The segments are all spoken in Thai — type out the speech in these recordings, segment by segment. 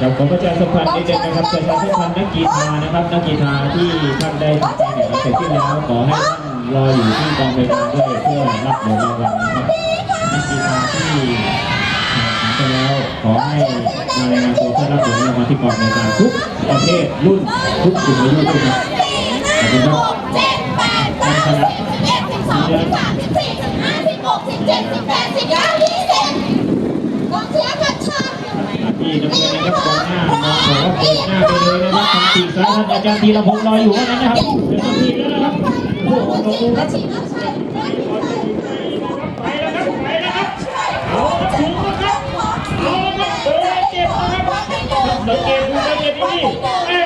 ครับขอประชาสัมพันธ์นิดนึงนะครับประชาสัมพันธ์นักกีฬานะครับนักกีฬาที่ท่านได้ทำการแข่งขันเสร็จสิ้นแล้วขอให้ท่านรออยู่ที่กองบริการด้วยเพื่อรับเหรียญรางวัลนะครับนักกีฬาที่แข่งขันไปแล้วขอให้มารายงานตัวเพื่อรับเหรียญรางวัลที่กองบริการทุกประเภทรุ่นทุกกลุ่มอายุด้วยครับขอบคุณครับเจ็ดแปดเก้าสิบสิบเอ็ดสิบสองสิบสามสิบสี่สิบห้าสิบหกสิบเจ็ดสิบแปดสิบเก้ายี่สิบกองเชียร์กัดชา ที่ นักเรียนนะครับกองหน้ามองขอเปิดหน้าไปเลยนะครับทางปีกซ้ายท่านอาจารย์ธีรพงศ์รออยู่ว่านั้นนะครับเดี๋ยวต้องทีแล้วนะครับโอ้โหตบมือครับฉีดน้ำใส่ไปแล้วครับไปแล้วครับเอาครับถึงแล้วครับเอาครับเดินเก็บนะครับเดินเก็บเดินเก็บนี่เอ้ย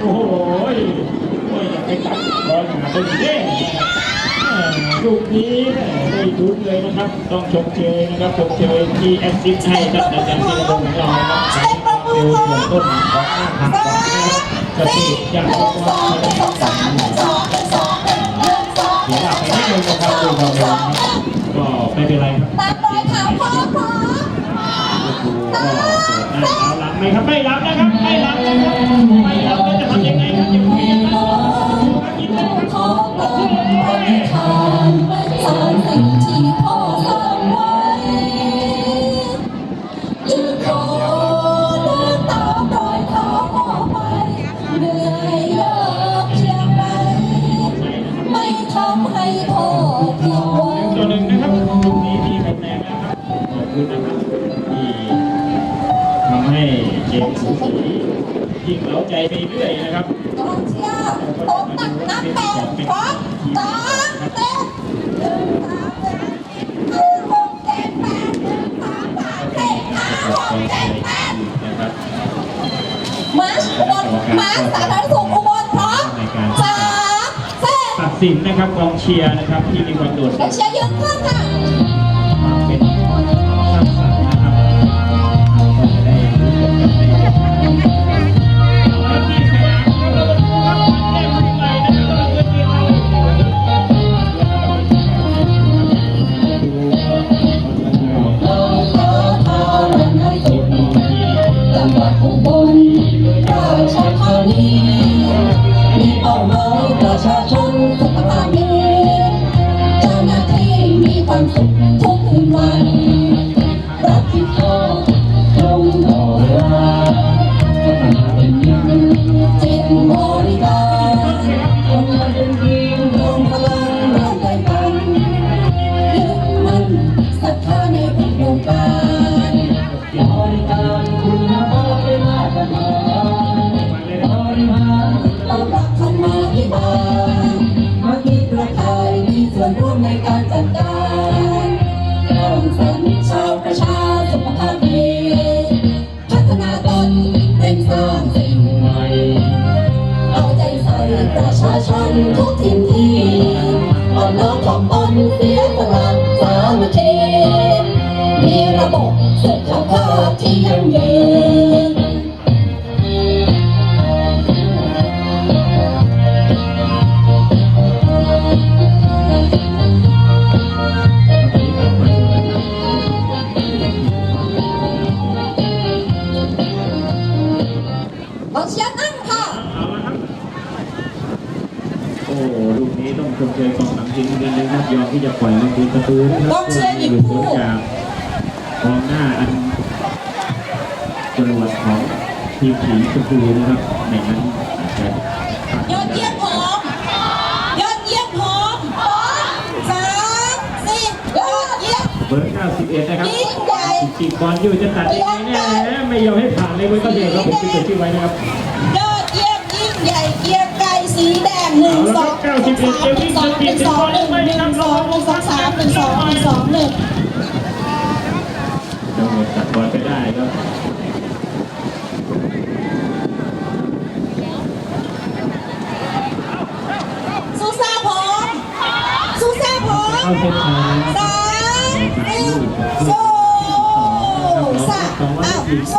โอ้โหโอ้ยอย่าไปตัดบอลหาตัวเด้ ลูกนี้ไม่ทุกเลยนะครับ ต้องชมเชยนะครับชมเชยที่แอสซิสต์ให้กับอาจารย์ธีรพงศ์ของเรานะครับใช้ความเร็วส่วนต้นของหน้าทางก่อนนะครับสปีย่างตรงว่าเขาได้ต้องสั่งเดี๋ยวเราไปนิดนึงนะครับดูความเร็วนะครับก็ไม่เป็นไรครับตามรอยเท้าพ่อพ่อก็คือก็เปิดหน้าเท้าหลังไหมครับไม่รับนะครับไม่รับนะครับไม่รับแล้วจะทำยังไงครับจะคุยกันนะครับ กินเลยครับพ่อเติมปฏิทานสารสิ่งที่พ่อ ยิ่งเล้าใจไปเรื่อยนะครับกองเชียร์ตบตักน้ำแปดพร้อมสามเต้นหนึ่งสามเจ็ดห้าหกเจ็ดแปดหนึ่งสามสามสี่ห้าหกเจ็ดแปดนะครับมาร์ชอุบลมาร์ชสาธารณสุขอุบลพร้อมสามเต้นตัดสินนะครับกองเชียร์นะครับที่มีความโดดอเด่งนเชียร์ยืนขึ้นค่ะ ล่อยลูกนี้ประตูนะครับกองเชียร์หยิบคู่จากกองหน้าอันจรวดของทีมสีชมพูนะครับในนั้นอาจจะยอดเยี่ยมพร้อมยอดเยี่ยมพร้อมสามสี่ยอดเยี่ยมเบอร์91 นะครับยิ่งใหญ่จีบบอลอยู่จะตัดยังไงเนี่ยไม่ยอมให้ผ่านเลยเว้ยก็เดี๋ยวครับผมจะเกิดชื่อไว้นะครับยอดเยี่ยมยิ่งใหญ่เกรียงไกรสีแดง หนึ่งสองหนึ่งสามหนึ่งสองหนึ่งสองหนึ่งหนึ่งสองหนึ่งสองสามหนึ่งสองหนึ่งสองหนึ่งตำรวจตัดบอลไปได้ครับซูซ่าพร้อมซูซ่าพร้อมเข้าเส้นชัยนะคสารับมสี่โซซ่าอ้าวโซ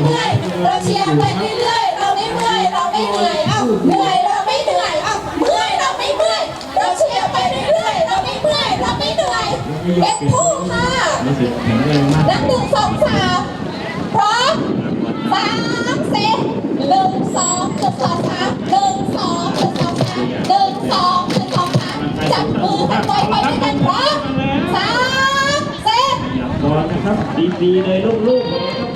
เหนื่อยเราเชียร์ไปเรื่อยๆเราไม่เหนื่อยเราไม่เหนื่อยเอ้าเหนื่อยเราไม่เหนื่อยเอ้าเหนื่อยเราไม่เหนื่อยเราเชียร์ไปเรื่อยๆเราไม่เหนื่อยเราไม่เหนื่อยเป็นผู้ค่ะแข็งนับหนึ่งสองสามพร้อมสามสี่หนึ่งสองจุดสองสามหนึ่งสองจุดสองสามหนึ่งสองจุดสองสามจับมือกันไว้ไปด้วยกันพร้อมสามสี่นะครับดีๆเลยลูกๆ